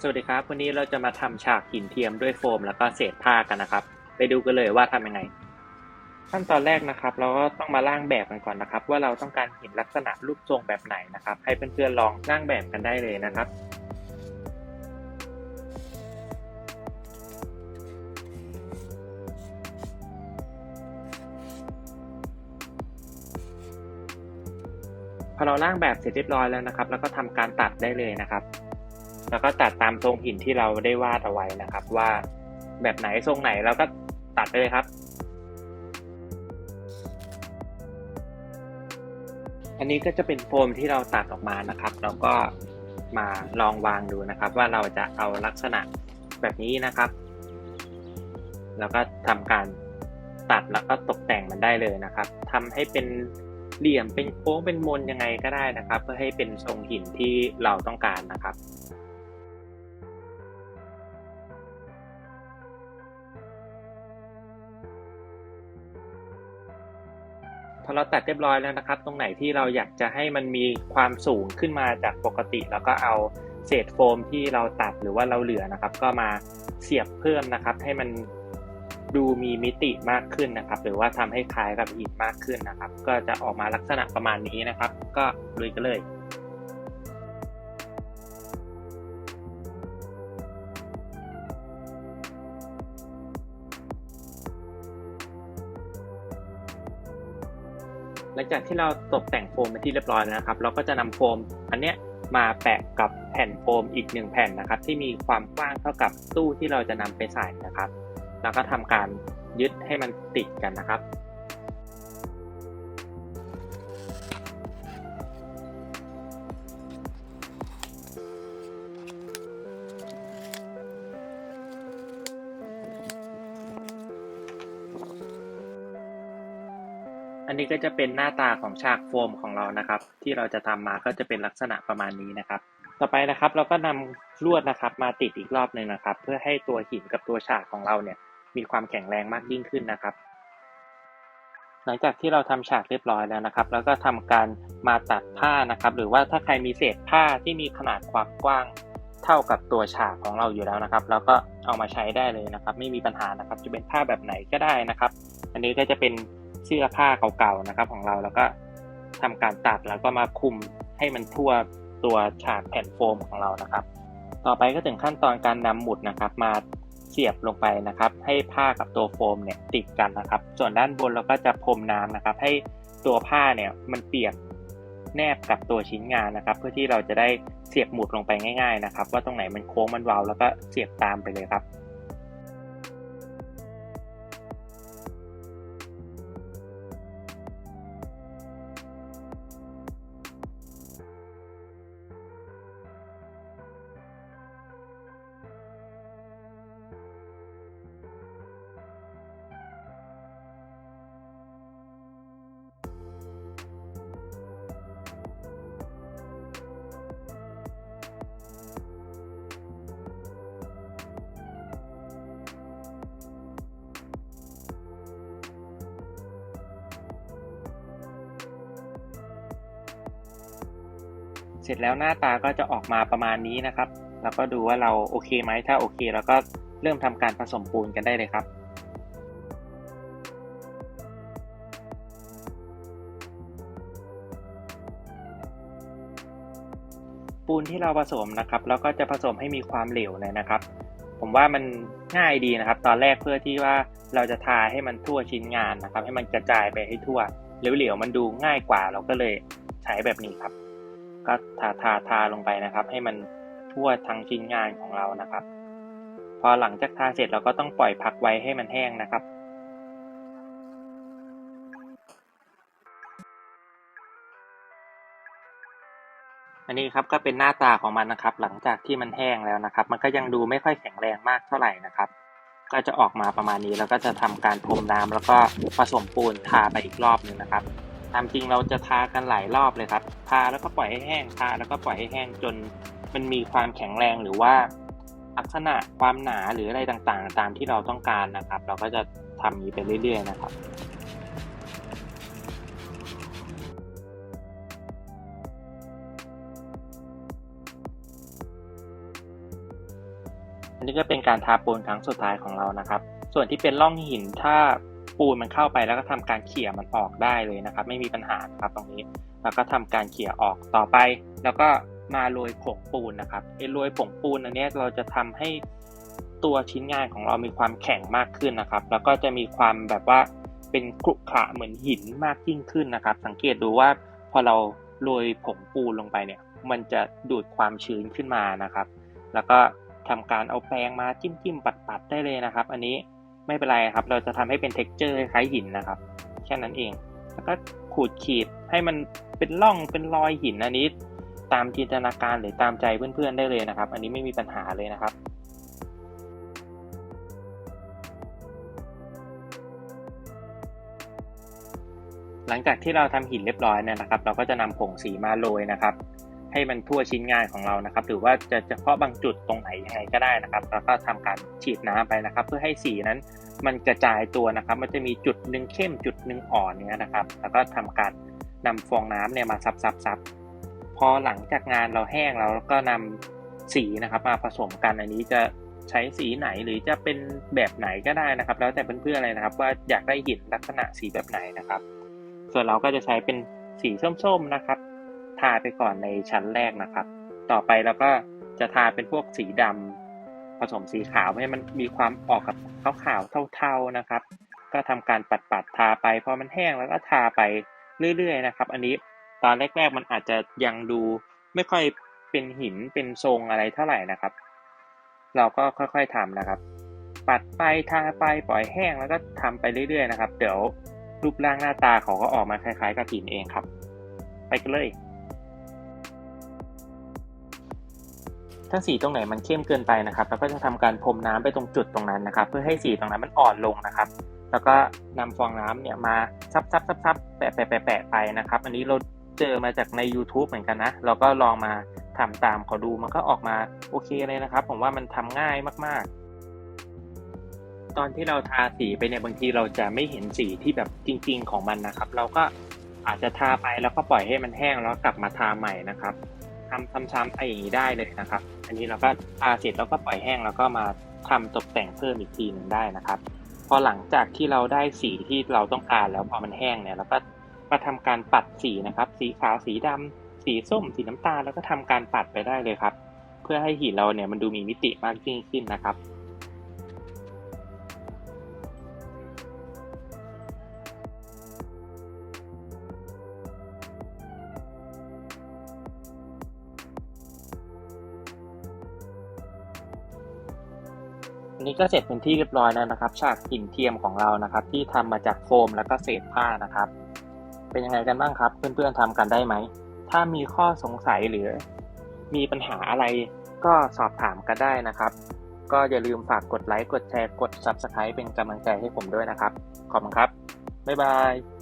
สวัสดีครับ วันนี้เราจะมาทำฉากหินเทียมด้วยโฟม แล้วก็เศษผ้ากันนะครับ ไปดูกันเลยว่าทำยังไง ขั้นตอนแรกนะครับ เราก็ต้องมาร่างแบบกันก่อนนะครับ ว่าเราต้องการหินลักษณะรูปทรงแบบไหนนะครับ ให้เพื่อนๆลองร่างแบบกันได้เลยนะครับพอเราร่างแบบเสร็จเรียบร้อยแล้วนะครับ แล้วก็ทำการตัดได้เลยนะครับ แล้วก็ตัดตามทรงหินที่เราได้วาดเอาไว้นะครับ ว่าแบบไหนทรงไหนเราก็ตัดไปเลยครับ อันนี้ก็จะเป็นโฟมที่เราตัดออกมานะครับ แล้วก็มาลองวางดูนะครับ ว่าเราจะเอาลักษณะแบบนี้นะครับ แล้วก็ทำการตัดแล้วก็ตกแต่งมันได้เลยนะครับทำให้เป็นเหลี่ยมเป็นโค้งเป็นมนยังไงก็ได้นะครับ เพื่อให้เป็นทรงหินที่เราต้องการนะครับ พอเราตัดเรียบร้อยแล้วนะครับ ตรงไหนที่เราอยากจะให้มันมีความสูงขึ้นมาจากปกติ แล้วก็เอาเศษโฟมที่เราตัดหรือว่าเราเหลือนะครับ ก็มาเสียบเพิ่มนะครับ ให้มันดูมีมิติมากขึ้นนะครับ หรือว่าทำให้คล้ายกับหินมากขึ้นนะครับ ก็จะออกมาลักษณะประมาณนี้นะครับ ก็ลุยกันเลย หลังจากที่เราตกแต่งโฟมไปนที่เรียบร้อยแล้วนะครับ เราก็จะนำโฟมอันเนี้ยมาแปะกับแผ่นโฟมอีกหนึ่งแผ่นนะครับ ที่มีความกว้างเท่ากับตู้ที่เราจะนำไปใส่นะครับ แล้วก็ทำการยึดให้มันติดกันนะครับ อันนี้ก็จะเป็นหน้าตาของฉากโฟมของเรานะครับ ที่เราจะทำมาก็จะเป็นลักษณะประมาณนี้นะครับ ต่อไปนะครับเราก็นำลวดนะครับมาติดอีกรอบหนึ่งนะครับ เพื่อให้ตัวหินกับตัวฉากของเราเนี่ยมีความแข็งแรงมากยิ่งขึ้นนะครับ หลังจากที่เราทำฉากเรียบร้อยแล้วนะครับ แล้วก็ทำการมาตัดผ้านะครับ หรือว่าถ้าใครมีเศษผ้าที่มีขนาดความกว้างเท่ากับตัวฉากของเราอยู่แล้วนะครับเราก็เอามาใช้ได้เลยนะครับ ไม่มีปัญหานะครับ จะเป็นผ้าแบบไหนก็ได้นะครับ อันนี้ก็จะเป็น เสื้อผ้าเก่าๆนะครับของเราแล้วก็ทำการตัดแล้วก็มาคุมให้มันทั่วตัวฉากแผ่นโฟมของเรานะครับ ต่อไปก็ถึงขั้นตอนการนำหมุดนะครับ มาเสียบลงไปนะครับ ให้ผ้ากับตัวโฟมเนี่ยติดกันนะครับ ส่วนด้านบนเราก็จะพรมน้ำนะครับ ให้ตัวผ้าเนี่ยมันเปียกแนบกับตัวชิ้นงานนะครับ เพื่อที่เราจะได้เสียบหมุดลงไปง่าย ๆนะครับ ว่าตรงไหนมันโค้งมันเว้าแล้วก็เสียบตามไปเลยครับ เสร็จแล้วหน้าตาก็จะออกมาประมาณนี้นะครับ แล้วก็ดูว่าเราโอเคไหมถ้าโอเคแล้วก็เริ่มทำการผสมปูนกันได้เลยครับปูนที่เราผสมนะครับแล้วก็จะผสมให้มีความเหลวเลยนะครับ ผมว่ามันง่ายดีนะครับ ตอนแรกเพื่อที่ว่าเราจะทาให้มันทั่วชิ้นงานนะครับ ให้มันกระจายไปให้ทั่วเหลวๆมันดูง่ายกว่าเราก็เลยใช้แบบนี้ครับ ก็ทาทาทาลงไปนะครับ ให้มันทั่วทั้งชิ้นงานของเรานะครับ พอหลังจากทาเสร็จเราก็ต้องปล่อยพักไว้ให้มันแห้งนะครับอันนี้ครับก็เป็นหน้าตาของมันนะครับ หลังจากที่มันแห้งแล้วนะครับ มันก็ยังดูไม่ค่อยแข็งแรงมากเท่าไหร่นะครับ ก็จะออกมาประมาณนี้แล้วก็จะทำการพรมน้ำแล้วก็ผสมปูนทาไปอีกรอบหนึ่งนะครับ ตามจริงเราจะทากันหลายรอบเลยครับ ทาแล้วก็ปล่อยให้แห้ง ทาแล้วก็ปล่อยให้แห้งจนมันมีความแข็งแรงหรือว่าลักษณะความหนาหรืออะไรต่างๆ ตามที่เราต้องการนะครับ เราก็จะทำนี้ไปเรื่อย ๆ นะครับนนี้ก็เป็นการทาปูนครั้งสุดท้ายของเรานะครับ ส่วนที่เป็นร่องหินถ้า ปูนมันเข้าไปแล้วก็ทำการเขี่ยมันออกได้เลยนะครับ ไม่มีปัญหาครับตรงนี้ แล้วก็ทำการเขี่ยออกต่อไป แล้วก็มาโรยผงปูนนะครับไอ้โรยผงปูนอันนี้เราจะทำให้ตัวชิ้นงานของเรามีความแข็งมากขึ้นนะครับ แล้วก็จะมีความแบบว่าเป็นกรุขระเหมือนหินมากยิ่งขึ้นนะครับ สังเกตดูว่าพอเราโรยผงปูนลงไปเนี่ย มันจะดูดความชื้นขึ้นมานะครับ แล้วก็ทำการเอาแปรงมาจิ้มจิ้มปัดปัดได้เลยนะครับ อันนี้ ไม่เป็นไรครับ เราจะทำให้เป็น t e x t อร์คล้ายหินนะครับ แค่นั้นเอง แล้วก็ขูดขีดให้มันเป็นร่องเป็นรอยหินอันนี้ ตามจินตนาการหรือตามใจเพื่อนๆได้เลยนะครับ อันนี้ไม่มีปัญหาเลยนะครับหลังจากที่เราทำหินเรียบร้อยเนี่ยนะครับ เราก็จะนำผงสีมาโรยนะครับ ให้มันทั่วชิ้นงานของเรานะครับ หรือว่าจะเฉพาะบางจุดตรงไหนยังไงก็ได้นะครับ แล้วก็ทำการฉีดน้ำไปนะครับ เพื่อให้สีนั้นมันกระจายตัวนะครับ มันจะมีจุดหนึ่งเข้มจุดหนึ่งอ่อนเนี่ยนะครับ แล้วก็ทำการนำฟองน้ำเนี่ยมาซับซับซับพอหลังจากงานเราแห้งแล้วก็นำสีนะครับมาผสมกันอันนี้จะใช้สีไหนหรือจะเป็นแบบไหนก็ได้นะครับ แล้วแต่เพื่อนๆเลยนะครับ ว่าอยากได้หินลักษณะสีแบบไหนนะครับ ส่วนเราก็จะใช้เป็นสีส้มๆนะครับ ทาไปก่อนในชั้นแรกนะครับ ต่อไปเราก็จะทาเป็นพวกสีดำผสมสีขาวให้มันมีความออกกับขาวๆเทาๆนะครับ ก็ทำการปัดๆทาไปพอมันแห้งแล้วก็ทาไปเรื่อยๆนะครับ อันนี้ตอนแรก ๆ มันอาจจะยังดูไม่ค่อยเป็นหินเป็นทรงอะไรเท่าไหร่นะครับ เราก็ค่อยๆทำนะครับ ปัดไปทาไปปล่อยแห้งแล้วก็ทำไปเรื่อยๆนะครับ เดี๋ยวรูปร่างหน้าตาเขาก็ออกมาคล้ายๆกับหินเองครับ ไปกันเลย ถ้าสีตรงไหนมันเข้มเกินไปนะครับเราก็จะทำการพรมน้ำไปตรงจุดตรงนั้นนะครับ เพื่อให้สีตรงนั้นมันอ่อนลงนะครับ แล้วก็นำฟองน้ำเนี่ยมาซับซับซับซับแปะแปะแปะแปะไปนะครับ อันนี้เราเจอมาจากใน YouTube เหมือนกันนะ เราก็ลองมาทำตามเขาดูมันก็ออกมาโอเคเลยนะครับ ผมว่ามันทำง่ายมาก ๆ ตอนที่เราทาสีไปเนี่ยบางทีเราจะไม่เห็นสีที่แบบจริง ๆ ของมันนะครับ เราก็อาจจะทาไปแล้วก็ปล่อยให้มันแห้งแล้วกลับมาทาใหม่นะครับทำซ้ำๆไอ้อย่างนี้ได้เลยนะครับ อันนี้เราก็ทาเสร็จแล้วก็ปล่อยแห้งแล้วก็มาทำตกแต่งเพิ่มอีกทีหนึ่งได้นะครับ พอหลังจากที่เราได้สีที่เราต้องการแล้วพอมันแห้งเนี่ยเราก็มาทำการปัดสีนะครับ สีขาวสีดำสีส้ม สีน้ำตาลแล้วก็ทำการปัดไปได้เลยครับ เพื่อให้หินเราเนี่ยมันดูมีมิติมากยิ่งขึ้นนะครับ นี้ก็เสร็จเป็นที่เรียบร้อยแล้วนะครับ ฉากหินเทียมของเรานะครับ ที่ทำมาจากโฟมแล้วก็เศษผ้านะครับ เป็นยังไงกันบ้างครับ เพื่อนๆทำกันได้ไหม ถ้ามีข้อสงสัยหรือ มีปัญหาอะไรก็สอบถามกันได้นะครับ ก็อย่าลืมฝากกดไลค์กดแชร์กด Subscribe เป็นกำลังใจให้ผมด้วยนะครับ ขอบคุณครับ บ๊ายบาย